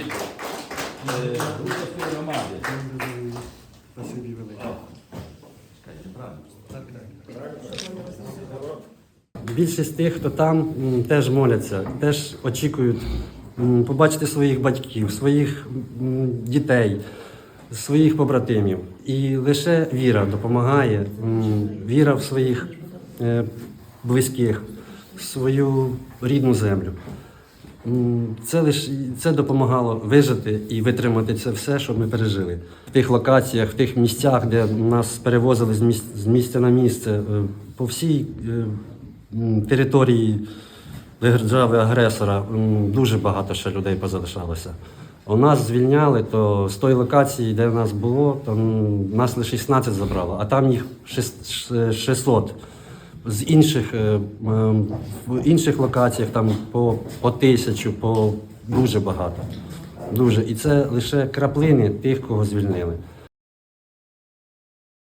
е, Грузовської громади. Спасибі велике. Чекайте, правильно. Більшість тих, хто там, теж моляться, теж очікують побачити своїх батьків, своїх дітей, своїх побратимів. І лише віра допомагає, віра в своїх е, близьких, в свою рідну землю. Це лише це допомагало вижити і витримати це все, що ми пережили. В тих локаціях, в тих місцях, де нас перевозили з місця, з місця на місце, е, по всій е, території держави-агресора дуже багато ще людей позалишалося. У нас звільняли, то з тої локації, де нас було, то нас лише 16 забрало, а там їх шест- 600 з інших, е, в інших локаціях там по, по тисячу, по дуже багато. Дуже. І це лише краплини тих, кого звільнили.